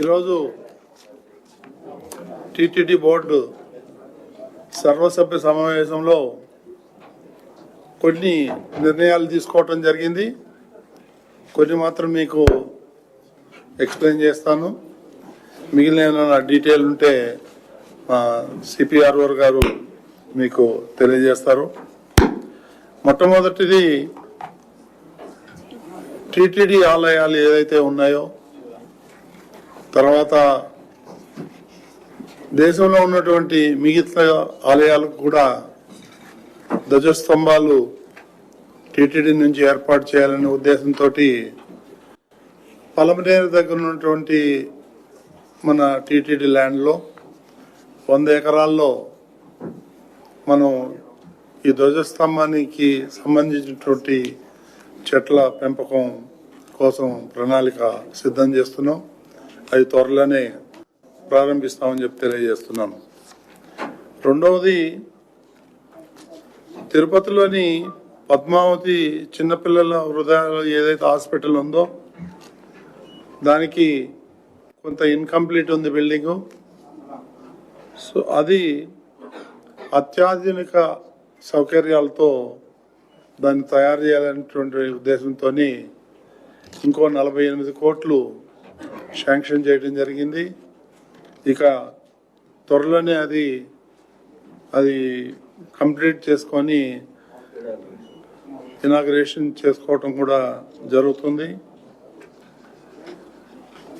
ఈరోజు TTD board సర్వసభ్య సమావేశంలో కొన్ని నిర్ణయాలు తీసుకోవటం జరిగింది. కొన్ని మాత్రం మీకు ఎక్స్ప్లెయిన్ చేస్తాను. మిగిలిన ఏమైనా డీటెయిల్ ఉంటే సిపిఆర్ఓ గారు మీకు తెలియజేస్తారు. మొట్టమొదటిది టిటిడి ఆలయాలు ఏదైతే ఉన్నాయో తర్వాత దేశంలో ఉన్నటువంటి మిగతా ఆలయాలకు కూడా ధ్వజస్తంభాలు టీటీడీ నుంచి ఏర్పాటు చేయాలనే ఉద్దేశంతో పలమనేరు దగ్గర ఉన్నటువంటి మన టీటీడీ ల్యాండ్లో వంద ఎకరాల్లో మనం ఈ ధ్వజస్తంభానికి సంబంధించినటువంటి చెట్ల పెంపకం కోసం ప్రణాళిక సిద్ధం చేస్తున్నాం. అది త్వరలోనే ప్రారంభిస్తామని చెప్పి తెలియజేస్తున్నాను. రెండవది తిరుపతిలోని పద్మావతి చిన్నపిల్లల హృదయాలు ఏదైతే హాస్పిటల్ ఉందో దానికి కొంత ఇన్కంప్లీట్ ఉంది బిల్డింగు. సో అది అత్యాధునిక సౌకర్యాలతో దాన్ని తయారు చేయాలనేటువంటి ఉద్దేశంతో ఇంకో నలభై ఎనిమిది కోట్లు శాంక్షన్ చేయడం జరిగింది. ఇక త్వరలోనే అది అది కంప్లీట్ చేసుకొని ఇనాగ్రేషన్ చేసుకోవటం కూడా జరుగుతుంది.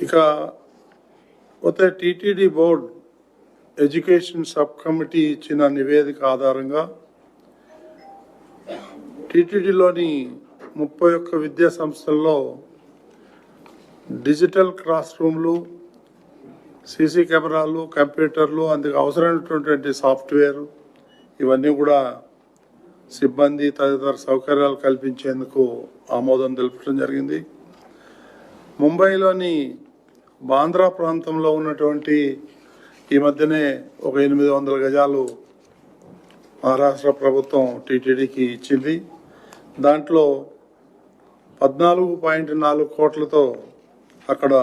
ఇక పోతే TTD board education sub committee ఇచ్చిన నివేదిక ఆధారంగా టిటిడిలోని ముప్పై ఒక్క విద్యా సంస్థల్లో డిజిటల్ క్లాస్ రూమ్లు సీసీ కెమెరాలు కంప్యూటర్లు అందుకు అవసరమైనటువంటి సాఫ్ట్వేర్ ఇవన్నీ కూడా సిబ్బంది తదితర సౌకర్యాలు కల్పించేందుకు ఆమోదం తెలపడం జరిగింది. ముంబైలోని బాంద్రా ప్రాంతంలో ఉన్నటువంటి ఈ మధ్యనే ఒక ఎనిమిది వందల గజాలు మహారాష్ట్ర ప్రభుత్వం టీటీడీకి ఇచ్చింది. దాంట్లో పద్నాలుగు పాయింట్ నాలుగు కోట్లతో అక్కడ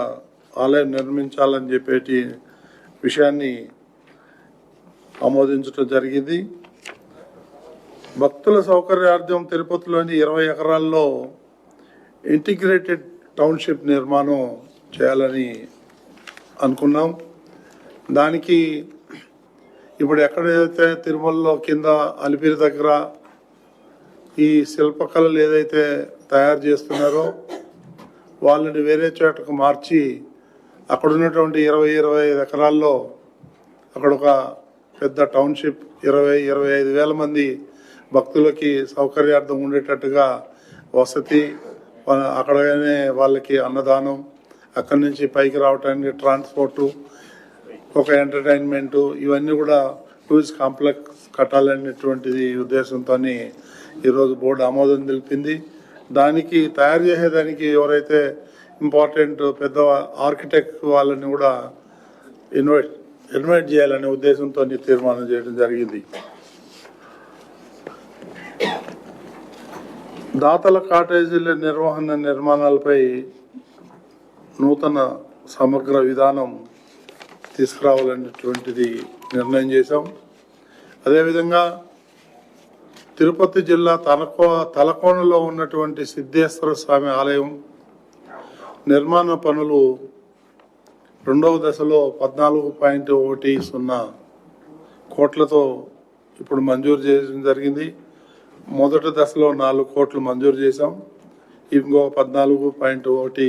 ఆలయం నిర్మించాలని చెప్పేటి విషయాన్ని ఆమోదించడం జరిగింది. భక్తుల సౌకర్యార్థం తిరుపతిలోని ఇరవై ఎకరాల్లో ఇంటిగ్రేటెడ్ టౌన్షిప్ నిర్మాణం చేయాలని అనుకున్నాం. దానికి ఇప్పుడు ఎక్కడైతే తిరుమలలో కింద అలిపిరి దగ్గర ఈ శిల్పకళలు ఏదైతే తయారు చేస్తున్నారో వాళ్ళని వేరే చోటకు మార్చి అక్కడ ఉన్నటువంటి ఇరవై ఇరవై ఐదు ఎకరాల్లో అక్కడ ఒక పెద్ద టౌన్షిప్ ఇరవై ఇరవై ఐదు వేల మంది భక్తులకి సౌకర్యార్థం ఉండేటట్టుగా వసతి అక్కడనే వాళ్ళకి అన్నదానం అక్కడి నుంచి పైకి రావడానికి ట్రాన్స్పోర్టు ఒక ఎంటర్టైన్మెంటు ఇవన్నీ కూడా టూరిస్ట్ కాంప్లెక్స్ కట్టాలనేటువంటిది ఉద్దేశంతో ఈరోజు బోర్డు ఆమోదం తెలిపింది. దానికి తయారు చేసేదానికి ఎవరైతే ఇంపార్టెంట్ పెద్ద ఆర్కిటెక్ట్ వాళ్ళని కూడా ఇన్వైట్ ఇన్వైట్ చేయాలనే ఉద్దేశంతో తీర్మానం చేయడం జరిగింది. దాతల కాటేజీల నిర్వహణ నిర్మాణాలపై నూతన సమగ్ర విధానం తీసుకురావాలనేటువంటిది నిర్ణయం చేశాం. అదేవిధంగా తిరుపతి జిల్లా తలకో తలకోనలో ఉన్నటువంటి సిద్ధేశ్వర స్వామి ఆలయం నిర్మాణ పనులు రెండవ దశలో పద్నాలుగు పాయింట్ ఒకటి సున్నా కోట్లతో ఇప్పుడు మంజూరు చేయడం జరిగింది. మొదటి దశలో నాలుగు కోట్లు మంజూరు చేశాం. ఇంకో పద్నాలుగు పాయింట్ ఒకటి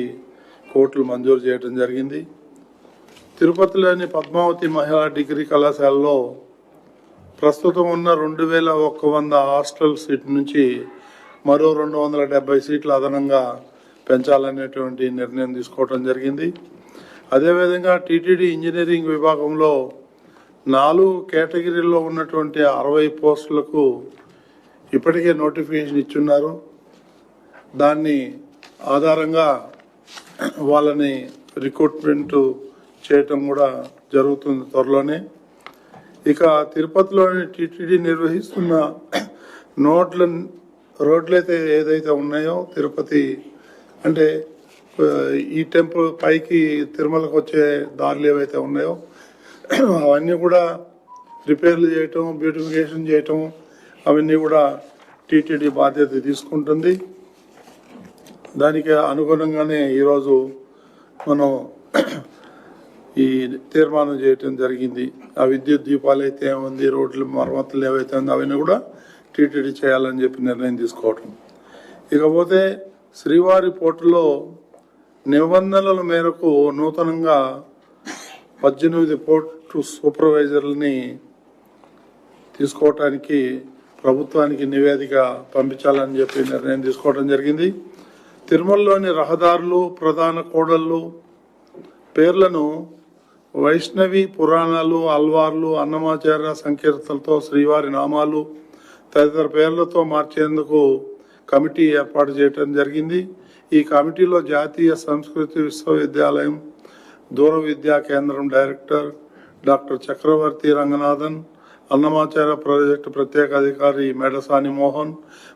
కోట్లు మంజూరు చేయడం జరిగింది. తిరుపతిలోని పద్మావతి మహిళా డిగ్రీ కళాశాలలో ప్రస్తుతం ఉన్న రెండు వేల ఒక్క వంద హాస్టల్ సీట్ నుంచి మరో రెండు వందల డెబ్బై సీట్లు అదనంగా పెంచాలనేటువంటి నిర్ణయం తీసుకోవడం జరిగింది. అదేవిధంగా టీటీడీ ఇంజనీరింగ్ విభాగంలో నాలుగు కేటగిరీల్లో ఉన్నటువంటి అరవై పోస్టులకు ఇప్పటికే నోటిఫికేషన్ ఇచ్చున్నారు. దాన్ని ఆధారంగా వాళ్ళని రిక్రూట్మెంట్ చేయటం కూడా జరుగుతుంది త్వరలోనే. ఇక తిరుపతిలోని టీటీడీ నిర్వహిస్తున్న నోట్ల రోడ్లైతే ఏదైతే ఉన్నాయో తిరుపతి అంటే ఈ టెంపుల్ పైకి తిరుమలకు వచ్చే దారులు ఏవైతే ఉన్నాయో అవన్నీ కూడా రిపేర్లు చేయటం బ్యూటిఫికేషన్ చేయటం అవన్నీ కూడా టీటీడీ బాధ్యత తీసుకుంటుంది. దానికి అనుగుణంగానే ఈరోజు మనం ఈ తీర్మానం చేయటం జరిగింది. ఆ విద్యుత్ దీపాలు అయితే ఏముంది రోడ్లు మరమ్మతులు ఏవైతే ఉందో అవన్నీ కూడా టీటీడీ చేయాలని చెప్పి నిర్ణయం తీసుకోవటం. ఇకపోతే శ్రీవారి పోర్టులో నిబంధనల మేరకు నూతనంగా పద్దెనిమిది పోర్టు సూపర్వైజర్లని తీసుకోవటానికి ప్రభుత్వానికి నివేదిక పంపించాలని చెప్పి నిర్ణయం తీసుకోవడం జరిగింది. తిరుమలలోని రహదారులు ప్రధాన కూడళ్ళు పేర్లను వైష్ణవి పురాణాలు అల్వార్లు అన్నమాచార్య సంకీర్తలతో శ్రీవారి నామాలు తదితర పేర్లతో మార్చేందుకు కమిటీ ఏర్పాటు చేయడం జరిగింది. ఈ కమిటీలో జాతీయ సంస్కృతి విశ్వవిద్యాలయం దూర విద్యా కేంద్రం director doctor Chakravarthi Ranganathan Annamacharya project ప్రత్యేక అధికారి మెడసాని మోహన్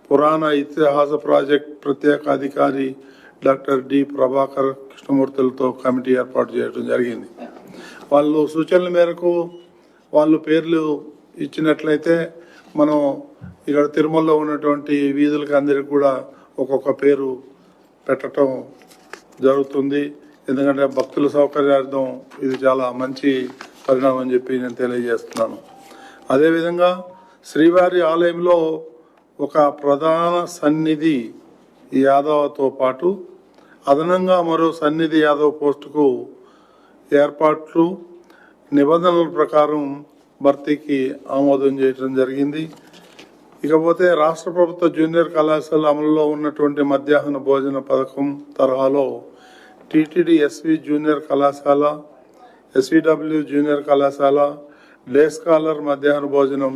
పురాణ ఇతిహాస ప్రాజెక్ట్ ప్రత్యేక అధికారి డాక్టర్ డి ప్రభాకర్ కృష్ణమూర్తులతో కమిటీ ఏర్పాటు చేయడం జరిగింది. వాళ్ళు సూచనల మేరకు వాళ్ళు పేర్లు ఇచ్చినట్లయితే మనం ఇక్కడ తిరుమలలో ఉన్నటువంటి వీధులకు అందరికి కూడా ఒక్కొక్క పేరు పెట్టడం జరుగుతుంది. ఎందుకంటే భక్తుల సౌకర్యార్థం ఇది చాలా మంచి పరిణామం అని చెప్పి నేను తెలియజేస్తున్నాను. అదేవిధంగా శ్రీవారి ఆలయంలో ఒక ప్రధాన సన్నిధి యాదవతో పాటు అదనంగా మరో సన్నిధి యాదవ్ పోస్టుకు ఏర్పాట్లు నిబంధనల ప్రకారం భర్తీకి ఆమోదం చేయడం జరిగింది. ఇకపోతే రాష్ట్ర ప్రభుత్వ జూనియర్ కళాశాల అమలులో ఉన్నటువంటి మధ్యాహ్న భోజన పథకం తరహాలో టీటీడీ ఎస్వి జూనియర్ కళాశాల ఎస్విడబ్ల్యూ జూనియర్ కళాశాల డే స్కాలర్ మధ్యాహ్న భోజనం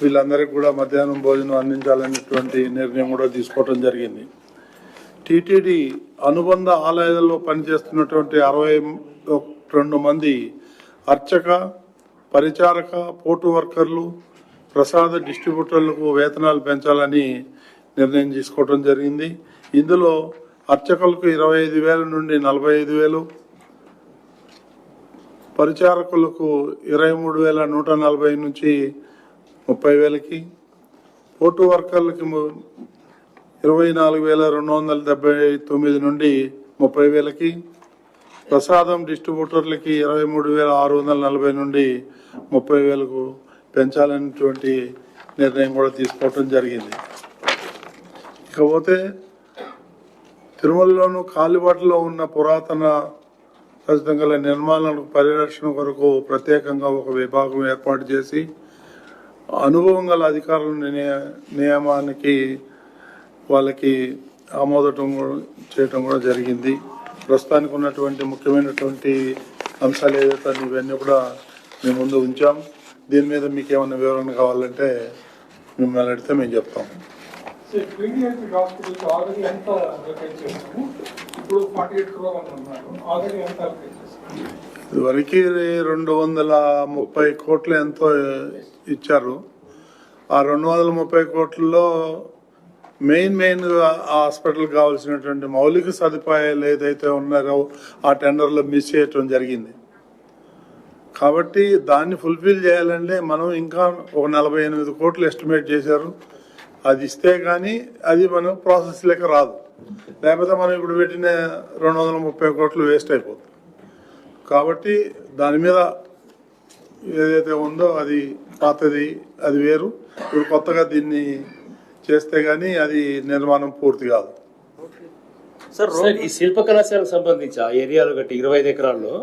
వీళ్ళందరికీ కూడా మధ్యాహ్నం భోజనం అందించాలనేటువంటి నిర్ణయం కూడా తీసుకోవడం జరిగింది. టీటీడీ అనుబంధ ఆలయాల్లో పనిచేస్తున్నటువంటి అరవై రెండు మంది అర్చక పరిచారక పోటు వర్కర్లు ప్రసాద డిస్ట్రిబ్యూటర్లకు వేతనాలు పెంచాలని నిర్ణయం తీసుకోవడం జరిగింది. ఇందులో అర్చకులకు ఇరవై ఐదు వేల నుండి నలభై ఐదు వేలు పరిచారకులకు ఇరవై మూడు వేల నూట నలభై నుంచి ముప్పై వేలకి పోటు వర్కర్లకి ఇరవై నాలుగు వేల రెండు వందల డెబ్బై తొమ్మిది నుండి ముప్పై వేలకి ప్రసాదం డిస్ట్రిబ్యూటర్లకి ఇరవై మూడు వేల ఆరు వందల నలభై నుండి ముప్పై వేలకు పెంచాలనేటువంటి నిర్ణయం కూడా తీసుకోవటం జరిగింది. ఇకపోతే తిరుమలలోను కాలిబాటలో ఉన్న పురాతన రచితం గల నిర్మాణాలకు పరిరక్షణ కొరకు ప్రత్యేకంగా ఒక విభాగం ఏర్పాటు చేసి అనుభవం గల అధికారుల నియ- నియమానికి వాళ్ళకి ఆమోదటం కూడా- చేయటం కూడా జరిగింది. ప్రస్తుతానికి ఉన్నటువంటి ముఖ్యమైనటువంటి అంశాలు ఏదైతే ఇవన్నీ కూడా మేము ముందు ఉంచాం. దీని మీద మీకు ఏమైనా వివరణ కావాలంటే మిమ్మల్ని అడిగితే మేము చెప్తాం. ఇదివరకు రెండు వందల ముప్పై కోట్లు ఎంతో ఇచ్చారు. ఆ రెండు వందల ముప్పై కోట్లలో మెయిన్ మెయిన్ హాస్పిటల్ కావాల్సినటువంటి మౌలిక సదుపాయాలు ఏదైతే ఉన్నారో ఆ టెండర్లో మిస్ చేయటం జరిగింది. కాబట్టి దాన్ని ఫుల్ఫిల్ చేయాలంటే మనం ఇంకా ఒక నలభై ఎనిమిది కోట్లు ఎస్టిమేట్ చేశారు. అది ఇస్తే కానీ అది మనం ప్రాసెస్ లెక్క రాదు. లేకపోతే మనం ఇప్పుడు పెట్టిన రెండు వందల ముప్పై కోట్లు వేస్ట్ అయిపోతుంది. కాబట్టి దాని మీద ఏదైతే ఉందో అది పాతది అది వేరు. ఇప్పుడు కొత్తగా దీన్ని చేస్తే గానీ అది నిర్మాణం పూర్తి కాదు. సార్ ఈ శిల్ప కళాశాలకు సంబంధించి ఆ ఏరియాలో గట్టి ఇరవై ఐదు ఎకరాల్లో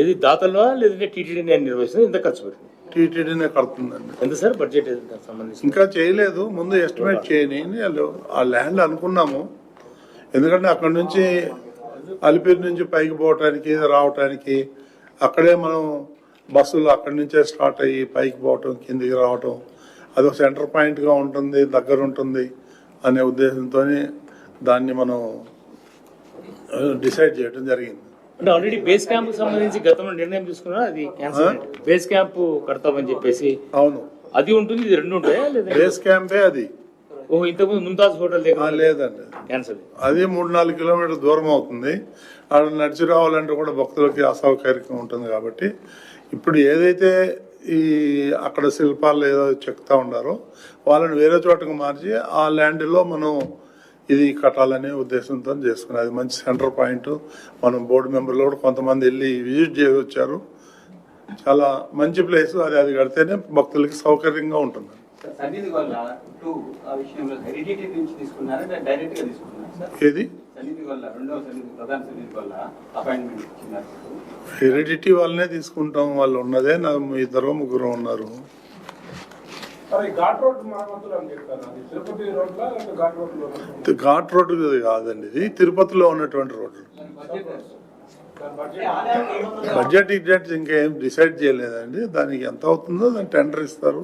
ఏది దాతల్లో లేదంటే టీటీడీ నేను నిర్వహిస్తుంది ఎంత ఖర్చు పెట్టింది టీటీడీనే కడుతుందండి. ఎంత సార్? బడ్జెట్ సంబంధించి? ఇంకా చేయలేదు. ముందు ఎస్టిమేట్ చేయని వాళ్ళు ఆ ల్యాండ్ అనుకున్నాము. ఎందుకంటే అక్కడ నుంచి అలిపిరి నుంచి పైకి పోవటానికి రావటానికి అక్కడే మనం బస్సులు అక్కడి నుంచే స్టార్ట్ అయ్యి పైకి పోవటం కిందికి రావటం అది ఒక సెంటర్ పాయింట్గా ఉంటుంది దగ్గర ఉంటుంది అనే ఉద్దేశంతో దాన్ని మనం డిసైడ్ చేయడం జరిగింది. అంటే ఆల్రెడీ బేస్ క్యాంప్ సంబంధించి గతంలో నిర్ణయం తీసుకున్నా అది క్యాన్సిల్ బేస్ క్యాంప్ కడతామని చెప్పేసి అవును. అది ఉంటుంది ఇది రెండు ఉంటాయా లేదా? బేస్ క్యాంపే అది. ఓ ఇంతకుముందు ముంతాజ్ హోటల్ దగ్గర లేదండి. క్యాన్సల్ అది మూడు నాలుగు కిలోమీటర్ దూరం అవుతుంది. అక్కడ నడిచి రావాలంటే కూడా భక్తులకి అసౌకర్యంగా ఉంటుంది కాబట్టి ఇప్పుడు ఏదైతే ఈ అక్కడ శిల్పాలు ఏదో చెక్తా ఉన్నారో వాళ్ళని వేరే చోటకు మార్చి ఆ ల్యాండ్లో మనం ఇది కట్టాలనే ఉద్దేశంతో చేసుకున్నాం. అది మంచి సెంటర్ పాయింట్ మనం బోర్డు మెంబర్లు కూడా కొంతమంది వెళ్ళి విజిట్ చేసి వచ్చారు. చాలా మంచి ప్లేస్ అది అది కడితేనే భక్తులకి సౌకర్యంగా ఉంటుంది. ఏది? సన్నిధి వల్ల రెండవ సన్నిధి ప్రధాన సన్నిధి వల్ల అపాయింట్మెంట్ ఇచ్చినారు హెరిడిటీ వాళ్ళనే తీసుకుంటాం వాళ్ళు ఉన్నదే నా ఇద్దరు ముగ్గురు ఉన్నారు. ఘాట్ రోడ్ రోడ్లా కాదండి ఇది తిరుపతిలో ఉన్నటువంటి రోడ్డు. బడ్జెట్ ఎగ్జాక్ట్ ఇంకా ఏం డిసైడ్ చేయలేదండి దానికి ఎంత అవుతుందో దానికి టెండర్ ఇస్తారు.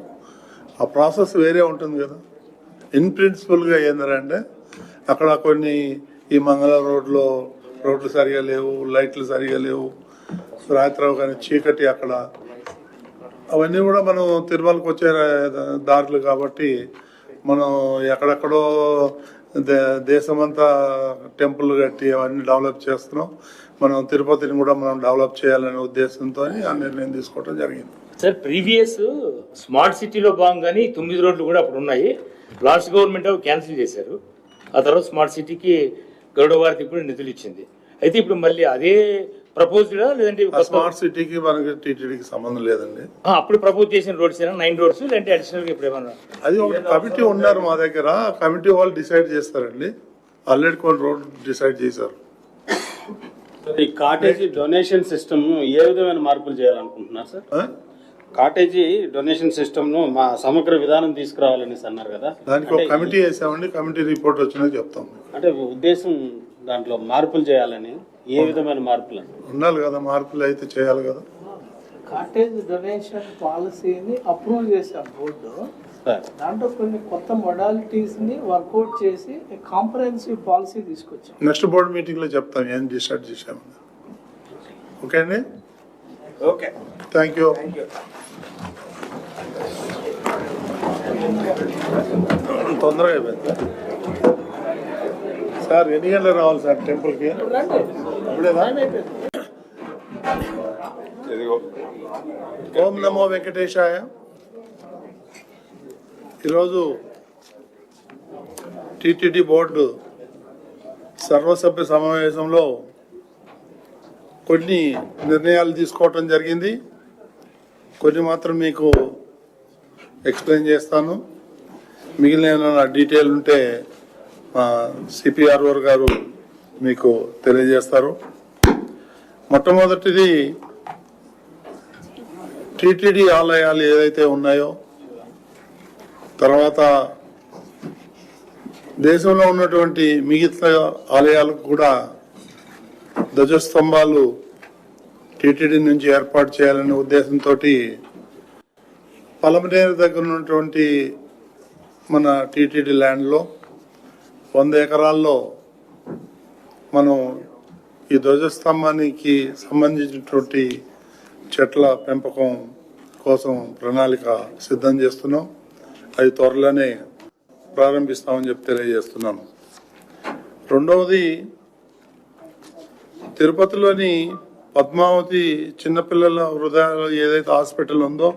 ఆ ప్రాసెస్ వేరే ఉంటుంది కదా. ఇన్ ప్రిన్సిపల్గా ఏంటంటే అక్కడ కొన్ని ఈ మంగళ రోడ్లో రోడ్లు సరిగా లేవు లైట్లు సరిగా లేవు. రాత్రి కానీ చీకటి అక్కడ. అవన్నీ కూడా మనం తిరుమలకు వచ్చే దారులు కాబట్టి మనం ఎక్కడెక్కడో దే- దేశమంతా టెంపుల్ కట్టి అవన్నీ డెవలప్ చేస్తున్నాం. మనం తిరుపతిని కూడా మనం డెవలప్ చేయాలనే ఉద్దేశంతో ఆ నిర్ణయం తీసుకోవడం జరిగింది. సార్ ప్రీవియస్ స్మార్ట్ సిటీలో భాగంగానే కానీ తొమ్మిది రోడ్లు కూడా అప్పుడు ఉన్నాయి. లాస్ట్ గవర్నమెంట్ అవి క్యాన్సిల్ చేశారు. ఆ తర్వాత స్మార్ట్ సిటీకి గరుడ భారతి కూడా నిధులు ఇచ్చింది అయితే ఇప్పుడు మళ్ళీ అదే ప్రపోజ్డా లేదంటే స్మార్ట్ సిటీకి మనకి టీటీడీకి సంబంధం లేదండి. అప్పుడు ప్రపోజ్ చేసిన రోడ్స్ నైన్ రోడ్స్ లేదంటే అడిషనల్ ఇప్పుడు ఏమన్నా అది ఒక కమిటీ ఉన్నారు మా దగ్గర. కమిటీ వాళ్ళు డిసైడ్ చేస్తారండి. ఆల్రెడీ కొన్ని రోడ్ డిసైడ్ చేశారు. ఈ కాటేజీ డొనేషన్ సిస్టమ్ ఏ విధమైన మార్పులు చేయాలనుకుంటున్నారు సార్? కాటేజీ డొనేషన్ సిస్టమ్ను మా సమగ్ర విధానం తీసుకురావాలని అన్నారు కదా. దానికి ఒక కమిటీ వేసామండి కమిటీ రిపోర్ట్ వచ్చినాక చెప్తాం. అంటే ఉద్దేశం దాంట్లో మార్పులు చేయాలని ఏ విధమైన మార్పులు? ఉండాలి కదా మార్పులు అయితే చేయాలి కదా. కాటేజ్ డొనేషన్ పాలసీని అప్రూవ్ చేశాం బోర్డు. సార్. దాంట్లో కొన్ని కొత్త మొడాలిటీస్ని వర్కౌట్ చేసి కాంప్రహెన్సివ్ పాలసీ తీసుకొచ్చాం. నెక్స్ట్ బోర్డు మీటింగ్లో చెప్తాం ఏం డిసైడ్ చేశాము ఓకే అండి? ఓకే. థ్యాంక్ యూ తొందరగా అయిపోయింది. సార్ ఎన్ని గంటలకు రావాలి సార్ టెంపుల్కి? ఇప్పుడేనా ఓం నమో వెంకటేశాయ. ఈరోజు టిటిడి బోర్డు సర్వసభ్య సమావేశంలో కొన్ని నిర్ణయాలు తీసుకోవటం జరిగింది. కొన్ని మాత్రం మీకు ఎక్స్ప్లెయిన్ చేస్తాను. మిగిలిన ఏమైనా డీటెయిల్ ఉంటే మా సిపిఆర్ఓ గారు మీకు తెలియజేస్తారు. మొట్టమొదటిది టిటిడి ఆలయాలు ఏదైతే ఉన్నాయో తర్వాత దేశంలో ఉన్నటువంటి మిగతా ఆలయాలకు కూడా ధ్వజస్తంభాలు టీటీడీ నుంచి ఏర్పాటు చేయాలనే ఉద్దేశంతో పలమనేరు దగ్గర ఉన్నటువంటి మన టీటీడీ ల్యాండ్లో వంద ఎకరాల్లో మనం ఈ ధ్వజస్తంభానికి సంబంధించినటువంటి చెట్ల పెంపకం కోసం ప్రణాళిక సిద్ధం చేస్తున్నాం. అది త్వరలోనే ప్రారంభిస్తామని చెప్పి తెలియజేస్తున్నాను రెండవది తిరుపతిలోని పద్మావతి చిన్నపిల్లల హృదయాలు ఏదైతే హాస్పిటల్ ఉందో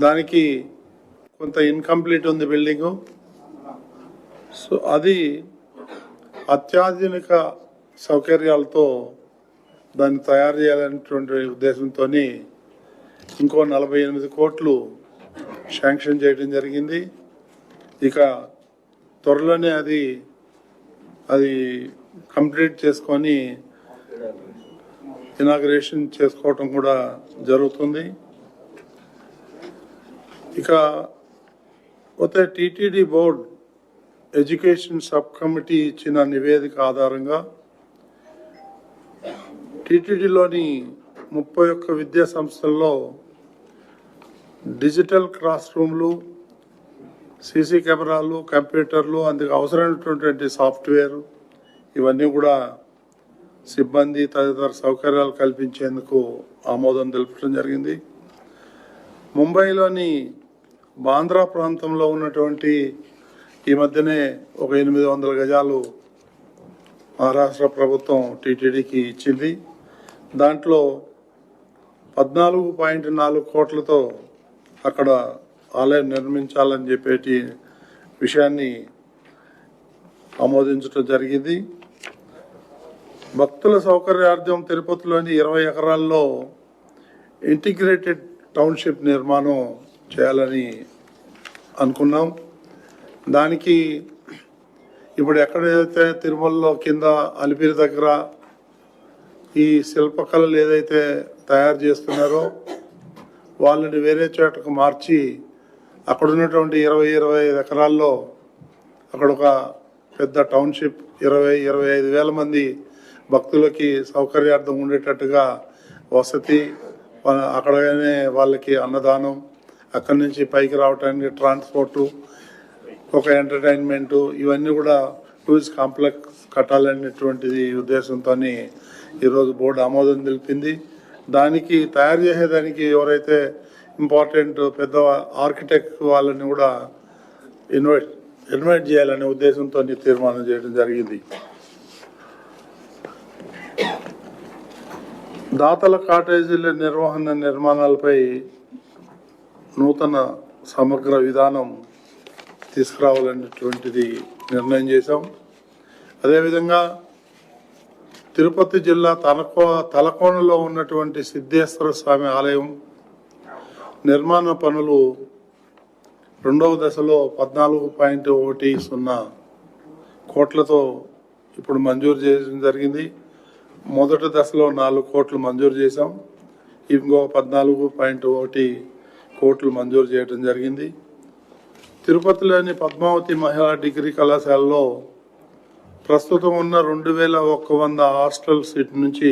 దానికి కొంత ఇన్కంప్లీట్ ఉంది బిల్డింగు. సో అది అత్యాధునిక సౌకర్యాలతో దాన్ని తయారు చేయాలనేటువంటి ఉద్దేశంతో ఇంకో నలభై ఎనిమిది కోట్లు శాంక్షన్ చేయడం జరిగింది. ఇక త్వరలోనే అది అది కంప్లీట్ చేసుకొని ఇనాగ్రేషన్ చేసుకోవటం కూడా జరుగుతుంది. ఇక పోతే TTD board education sub committee ఇచ్చిన నివేదిక ఆధారంగా టీటీడీలోని ముప్పై ఒక్క విద్యా సంస్థల్లో డిజిటల్ క్లాస్ రూమ్లు సీసీ కెమెరాలు కంప్యూటర్లు అందుకు అవసరమైనటువంటి సాఫ్ట్వేర్ ఇవన్నీ కూడా సిబ్బంది తదితర సౌకర్యాలు కల్పించేందుకు ఆమోదం తెలపడం జరిగింది. ముంబైలోని బాంద్రా ప్రాంతంలో ఉన్నటువంటి ఈ మధ్యనే ఒక ఎనిమిది వందల గజాలు మహారాష్ట్ర ప్రభుత్వం టీటీడీకి ఇచ్చింది. దాంట్లో పద్నాలుగు పాయింట్ నాలుగు కోట్లతో అక్కడ ఆలయం నిర్మించాలని చెప్పేటి విషయాన్ని ఆమోదించడం జరిగింది. భక్తుల సౌకర్యార్థం తిరుపతిలోని ఇరవై ఎకరాల్లో ఇంటిగ్రేటెడ్ టౌన్షిప్ నిర్మాణం చేయాలని అనుకున్నాం. దానికి ఇప్పుడు ఎక్కడైతే తిరుమలలో కింద అలిపిరి దగ్గర ఈ శిల్పకళలు ఏదైతే తయారు చేస్తున్నారో వాళ్ళని వేరే చోటకు మార్చి అక్కడ ఉన్నటువంటి ఇరవై ఇరవై ఐదు ఎకరాల్లో అక్కడ ఒక పెద్ద టౌన్షిప్ ఇరవై ఇరవై ఐదు వేల మంది భక్తులకి సౌకర్యార్థం ఉండేటట్టుగా వసతి అక్కడనే వాళ్ళకి అన్నదానం అక్కడి నుంచి పైకి రావడానికి ట్రాన్స్పోర్టు ఒక ఎంటర్టైన్మెంట్ ఇవన్నీ కూడా టూరిస్ట్ కాంప్లెక్స్ కట్టాలనేటువంటిది ఉద్దేశంతో ఈరోజు బోర్డు ఆమోదం తెలిపింది. దానికి తయారు చేసేదానికి ఎవరైతే ఇంపార్టెంట్ పెద్ద ఆర్కిటెక్ట్ వాళ్ళని కూడా ఇన్వైట్ ఇన్వైట్ చేయాలనే ఉద్దేశంతో తీర్మానం చేయడం జరిగింది. దాతల కాటేజీల నిర్వహణ నిర్మాణాలపై నూతన సమగ్ర విధానం తీసుకురావాలనేటువంటిది నిర్ణయం చేశాం. అదేవిధంగా తిరుపతి జిల్లా తలకో తలకోనలో ఉన్నటువంటి సిద్ధేశ్వర స్వామి ఆలయం నిర్మాణ పనులు రెండవ దశలో పద్నాలుగు పాయింట్ ఒకటి సున్నా కోట్లతో ఇప్పుడు మంజూరు చేయడం జరిగింది. మొదటి దశలో నాలుగు కోట్లు మంజూరు చేశాం. ఇంకో పద్నాలుగు పాయింట్ ఒకటి కోట్లు మంజూరు చేయడం జరిగింది. తిరుపతిలోని పద్మావతి మహిళా డిగ్రీ కళాశాలలో ప్రస్తుతం ఉన్న రెండు వేల ఒక్క వంద హాస్టల్ సీట్ నుంచి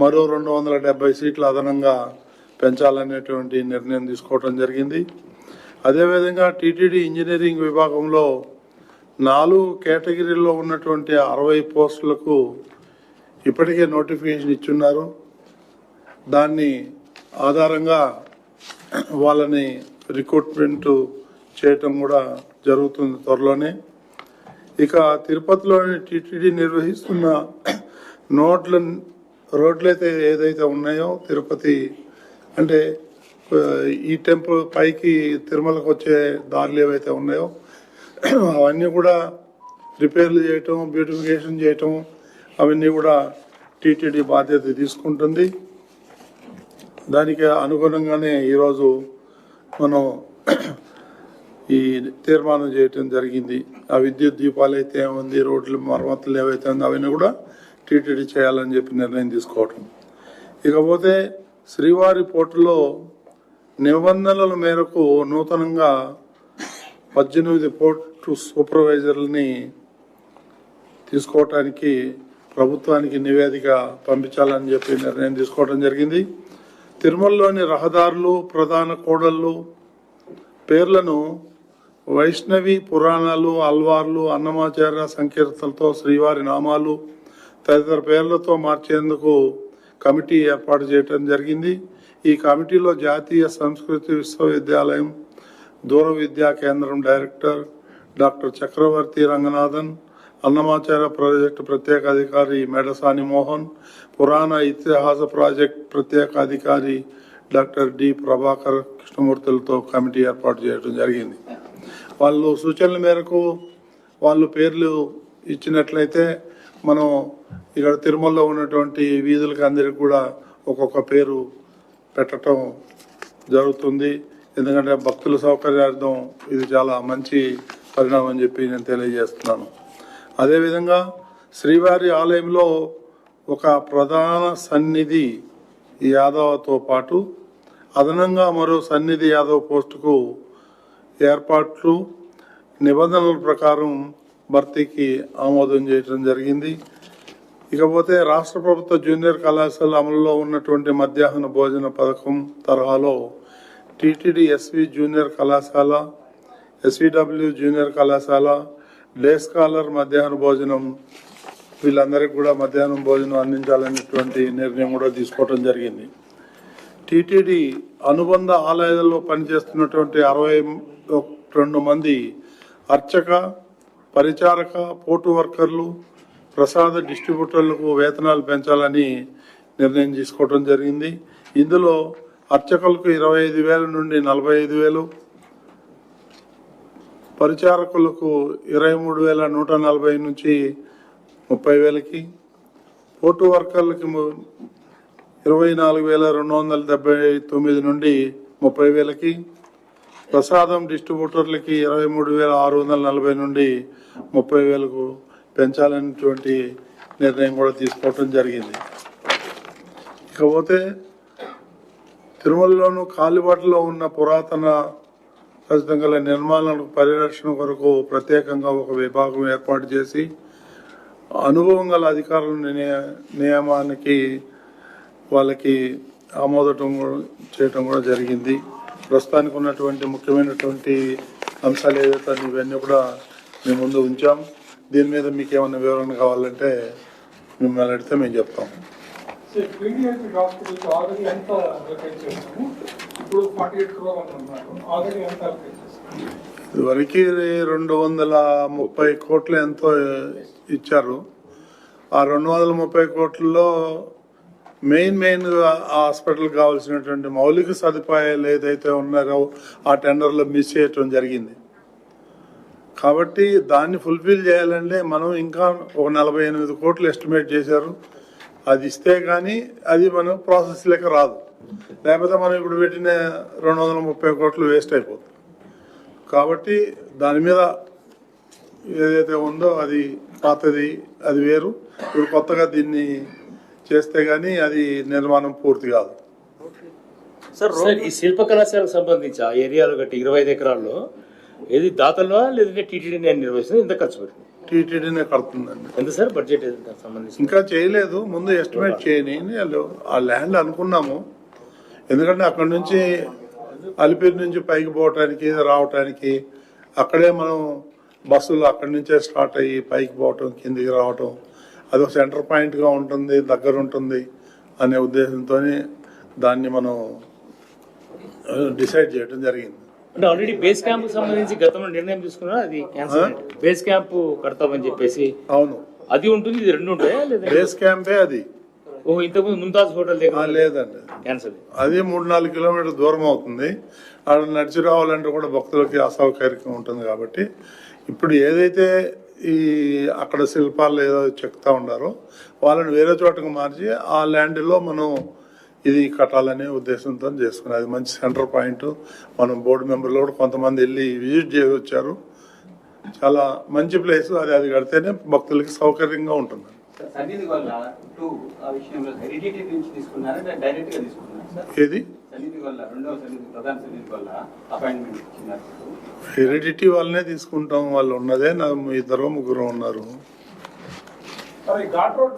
మరో రెండు వందల డెబ్బై సీట్లు అదనంగా పెంచాలనేటువంటి నిర్ణయం తీసుకోవడం జరిగింది. అదేవిధంగా టీటీడీ ఇంజనీరింగ్ విభాగంలో నాలుగు కేటగిరీల్లో ఉన్నటువంటి అరవై పోస్టులకు ఇప్పటికే నోటిఫికేషన్ ఇచ్చున్నారు. దాన్ని ఆధారంగా వాళ్ళని రిక్రూట్మెంట్ చేయటం కూడా జరుగుతుంది త్వరలోనే. ఇక తిరుపతిలోని టీటీడీ నిర్వహిస్తున్న నోట్ల రోడ్లు అయితే ఏదైతే ఉన్నాయో తిరుపతి అంటే ఈ టెంపుల్ పైకి తిరుమలకు వచ్చే దారులు ఏవైతే ఉన్నాయో అవన్నీ కూడా రిపేర్లు చేయటం బ్యూటిఫికేషన్ చేయటం అవన్నీ కూడా టీటీడీ బాధ్యత తీసుకుంటుంది. దానికి అనుగుణంగానే ఈరోజు మనం ఈ తీర్మానం చేయటం జరిగింది. ఆ విద్యుత్ దీపాలు అయితే ఏముంది రోడ్లు మరమ్మతులు ఏవైతే ఉందో అవన్నీ కూడా టీటీడీ చేయాలని చెప్పి నిర్ణయం తీసుకోవటం. ఇకపోతే శ్రీవారి పోర్టులో నిబంధనల మేరకు నూతనంగా పద్దెనిమిది పోర్టు సూపర్వైజర్లని తీసుకోవటానికి ప్రభుత్వానికి నివేదిక పంపించాలని చెప్పి నిర్ణయం తీసుకోవడం జరిగింది. తిరుమలలోని రహదారులు ప్రధాన కూడళ్ళు పేర్లను వైష్ణవి పురాణాలు అల్వార్లు అన్నమాచార్య సంకీర్తనలతో శ్రీవారి నామాలు తదితర పేర్లతో మార్చేందుకు కమిటీ ఏర్పాటు చేయడం జరిగింది. ఈ కమిటీలో జాతీయ సంస్కృతి విశ్వవిద్యాలయం దూర విద్యా కేంద్రం director doctor Chakravarthi Ranganathan Annamacharya project ప్రత్యేక అధికారి మేడసాని మోహన్ పురాణ ఇతిహాస ప్రాజెక్ట్ ప్రత్యేక అధికారి డాక్టర్ డి ప్రభాకర్ కృష్ణమూర్తులతో కమిటీ ఏర్పాటు చేయడం జరిగింది. వాళ్ళు సూచనల మేరకు వాళ్ళు పేర్లు ఇచ్చినట్లయితే మనం ఇక్కడ తిరుమలలో ఉన్నటువంటి వీధులకి అందరికి కూడా ఒక్కొక్క పేరు పెట్టడం జరుగుతుంది. ఎందుకంటే భక్తుల సౌకర్యార్థం ఇది చాలా మంచి పరిణామం అని చెప్పి నేను తెలియజేస్తున్నాను. అదేవిధంగా శ్రీవారి ఆలయంలో ఒక ప్రధాన సన్నిధి యాదవతో పాటు అదనంగా మరో సన్నిధి యాదవ్ పోస్టుకు ఏర్పాట్లు నిబంధనల ప్రకారం భర్తీకి ఆమోదం చేయడం జరిగింది. ఇకపోతే రాష్ట్ర ప్రభుత్వ జూనియర్ కళాశాల అమలులో ఉన్నటువంటి మధ్యాహ్న భోజన పథకం తరహాలో టీటీడీ ఎస్వి జూనియర్ కళాశాల ఎస్విడబ్ల్యూ జూనియర్ కళాశాల డే స్కాలర్ మధ్యాహ్న భోజనం వీళ్ళందరికీ కూడా మధ్యాహ్నం భోజనం అందించాలనేటువంటి నిర్ణయం కూడా తీసుకోవడం జరిగింది. టీటీడీ అనుబంధ ఆలయాల్లో పనిచేస్తున్నటువంటి అరవై రెండు మంది అర్చక పరిచారక పోర్టు వర్కర్లు ప్రసాద డిస్ట్రిబ్యూటర్లకు వేతనాలు పెంచాలని నిర్ణయం తీసుకోవడం జరిగింది. ఇందులో అర్చకులకు ఇరవై ఐదు వేల నుండి నలభై ఐదు వేలు పరిచారకులకు ఇరవై మూడు వేల నూట నలభై నుంచి ముప్పై వేలకి పోర్టు వర్కర్లకి ఇరవై నాలుగు వేల రెండు వందల డెబ్బై తొమ్మిది నుండి ముప్పై వేలకి ప్రసాదం డిస్ట్రిబ్యూటర్లకి ఇరవై మూడు వేల ఆరు వందల నలభై నుండి ముప్పై వేలకు పెంచాలనేటువంటి నిర్ణయం కూడా తీసుకోవటం జరిగింది. ఇకపోతే తిరుమలలోను కాలిబాటలో ఉన్న పురాతన ఖచ్చితంగా గల నిర్మాణాల పరిరక్షణ కొరకు ప్రత్యేకంగా ఒక విభాగం ఏర్పాటు చేసి అనుభవం గల అధికారుల నియమానికి వాళ్ళకి ఆమోదటం కూడా చేయటం కూడా జరిగింది. ప్రస్తుతానికి ఉన్నటువంటి ముఖ్యమైనటువంటి అంశాలు ఏదైతే ఇవన్నీ కూడా మేము ముందు ఉంచాం. దీని మీద మీకు ఏమైనా వివరణ కావాలంటే మిమ్మల్ని అడిగితే మేము చెప్తాం. సో పీడియాట్రిక్ హాస్పిటల్స్ ఆల్రెడీ ఎంత అలొకేట్ చేస్తాము ఇప్పుడు ఫార్టీ ఎయిట్ క్రోర్ అని ఆల్రెడీ ఎంత అలొకేట్ చేస్తాము ఇదివరకు రెండు వందల ముప్పై కోట్లు ఎంతో ఇచ్చారు. ఆ రెండు వందల ముప్పై కోట్లలో మెయిన్ మెయిన్ హాస్పిటల్ కావాల్సినటువంటి మౌలిక సదుపాయాలు ఏదైతే ఉన్నారో ఆ టెండర్లో మిస్ చేయటం జరిగింది. కాబట్టి దాన్ని ఫుల్ఫిల్ చేయాలంటే మనం ఇంకా ఒక నలభై ఎనిమిది కోట్లు ఎస్టిమేట్ చేశారు. అది ఇస్తే కానీ అది మనం ప్రాసెస్ లెక్క రాదు. లేకపోతే మనం ఇప్పుడు పెట్టిన రెండు వందల ముప్పై కోట్లు వేస్ట్ అయిపోతుంది. కాబట్టి దాని మీద ఏదైతే ఉందో అది పాతది అది వేరు. ఇప్పుడు కొత్తగా దీన్ని చేస్తే గానీ అది నిర్మాణం పూర్తి కాదు. సార్ సార్ ఈ శిల్ప కళాశాలకు సంబంధించి ఆ ఏరియాలో గట్టి ఇరవై ఐదు ఎకరాల్లో ఏది దాతల్లో లేదంటే టీటీడీ నేను నిర్వహిస్తుంది ఎంత ఖర్చు పెట్టింది టీటీడీనే కడుతుందండి. ఎంత సార్? బడ్జెట్ సంబంధించి? ఇంకా చేయలేదు. ముందు ఎస్టిమేట్ చేయని. వాళ్ళు ఆ ల్యాండ్ అనుకున్నాము. ఎందుకంటే అక్కడ నుంచి అలిపిరి నుంచి పైకి పోవటానికి రావటానికి అక్కడే మనం బస్సులు అక్కడి నుంచే స్టార్ట్ అయ్యి పైకి పోవటం కిందికి రావటం అది ఒక సెంటర్ పాయింట్గా ఉంటుంది దగ్గర ఉంటుంది అనే ఉద్దేశంతో దాన్ని మనం డిసైడ్ చేయడం జరిగింది. అంటే ఆల్రెడీ బేస్ క్యాంప్ సంబంధించి గతంలో నిర్ణయం తీసుకున్నా అది క్యాన్సల్ బేస్ క్యాంప్ కడతామని చెప్పేసి. అవును. అది ఉంటుంది ఇది రెండు ఉంటాయా లేదా? బేస్ క్యాంపే అది. ఓ ముంతాజ్ హోటల్ ఆ, దగ్గర లేదండి. క్యాన్సల్ అది మూడు నాలుగు కిలోమీటర్ దూరం అవుతుంది. ఆడ నడిచి రావాలంటే కూడా భక్తులకి అసౌకర్యంగా ఉంటుంది కాబట్టి ఇప్పుడు ఏదైతే ఈ అక్కడ శిల్పాలు ఏదో చెక్తా ఉన్నారో వాళ్ళని వేరే చోటకు మార్చి ఆ ల్యాండ్లో మనం ఇది కట్టాలనే ఉద్దేశంతో చేసుకున్నాం. అది మంచి సెంటర్ పాయింట్. మనం బోర్డు మెంబర్లు కూడా కొంతమంది వెళ్ళి విజిట్ చేసి వచ్చారు. చాలా మంచి ప్లేస్. అది అది కడితేనే భక్తులకి సౌకర్యంగా ఉంటుంది. ఏది? హెరిడిటీ వాళ్ళనే తీసుకుంటాం. వాళ్ళు ఉన్నదే నా ఇద్దరు ముగ్గురు ఉన్నారు. ఘాట్ రోడ్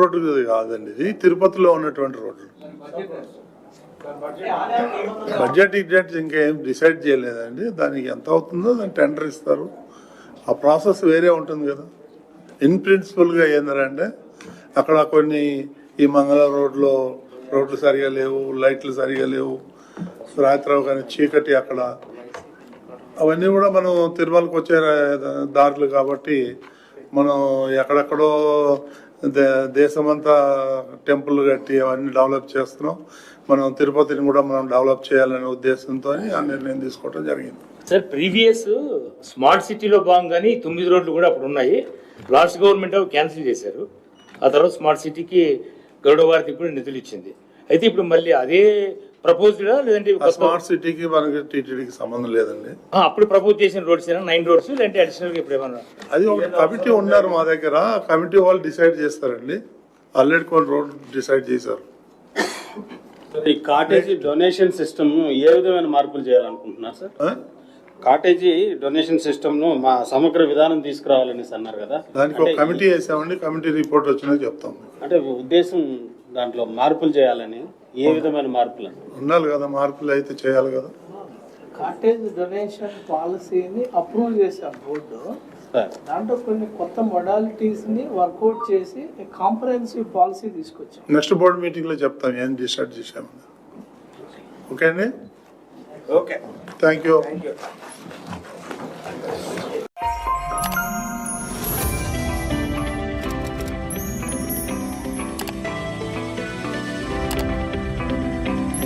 రోడ్డు కాదండి ఇది తిరుపతిలో ఉన్నటువంటి రోడ్లు బడ్జెట్ బడ్జెట్ ఎగ్జాక్ట్ ఇంకా ఏం డిసైడ్ చేయలేదండి. దానికి ఎంత అవుతుందో దాన్ని టెండర్ ఇస్తారు. ఆ ప్రాసెస్ వేరే ఉంటుంది కదా. ఇన్ ప్రిన్సిపల్గా ఏంటంటే అక్కడ కొన్ని ఈ మంగళ రోడ్లో రోడ్లు సరిగా లేవు లైట్లు సరిగా లేవు. రాత్రి కానీ చీకటి అక్కడ అవన్నీ కూడా మనం తిరుమలకు వచ్చే దారులు కాబట్టి మనం ఎక్కడెక్కడో దేశమంతా టెంపుల్ కట్టి అవన్నీ డెవలప్ చేస్తున్నాం. మనం తిరుపతిని కూడా మనం డెవలప్ చేయాలనే ఉద్దేశంతో ఆ నిర్ణయం తీసుకోవడం జరిగింది. సార్ ప్రీవియస్ స్మార్ట్ సిటీలో భాగంగానే తొమ్మిది రోడ్లు కూడా అప్పుడు ఉన్నాయి. లాస్ట్ గవర్నమెంట్ అవి క్యాన్సిల్ చేశారు. ఆ తర్వాత స్మార్ట్ సిటీకి గరుడ భారతి కూడా నిధులు ఇచ్చింది. అయితే ఇప్పుడు మళ్ళీ అదే ప్రపోజ్డా లేదంటే స్మార్ట్ సిటీకి మనకి టీటీడీకి సంబంధం లేదండి. ఆ, అప్పుడు ప్రపోజ్ చేసిన రోడ్స్ నైన్ రోడ్స్ లేదంటే అడిషనల్ ఇప్పుడు ఏమన్నా అది ఒక కమిటీ ఉన్నారు మా దగ్గర. కమిటీ వాళ్ళు డిసైడ్ చేస్తారండి. ఆల్రెడీ కొన్ని రోడ్ డిసైడ్ చేశారు. సార్ ఈ కాటేజీ డొనేషన్ సిస్టమ్ ఏ విధమైన మార్పులు చేయాలనుకుంటున్నారు సార్? కాటేజీ డొనేషన్ సిస్టమ్ను మా సమగ్ర విధానం తీసుకురావాలని అన్నారు కదా. దానికి ఒక కమిటీ వేసామండి. కమిటీ రిపోర్ట్ వచ్చినా చెప్తాం. అంటే ఉద్దేశం దాంట్లో మార్పులు చేయాలని ఏ విధమైన మార్పులు? ఉండాలి కదా మార్పులు అయితే చేయాలి కదా. కాటేజ్ డొనేషన్ పాలసీని అప్రూవ్ చేశాం బోర్డు సార్. దాంట్లో కొన్ని కొత్త మొడాలిటీస్ని వర్కౌట్ చేసి కాంప్రహెన్సివ్ పాలసీ తీసుకొచ్చాం. నెక్స్ట్ బోర్డు మీటింగ్లో చెప్తాం ఏం డిసైడ్ చేసాము ఓకే అండి? Okay thank you thank you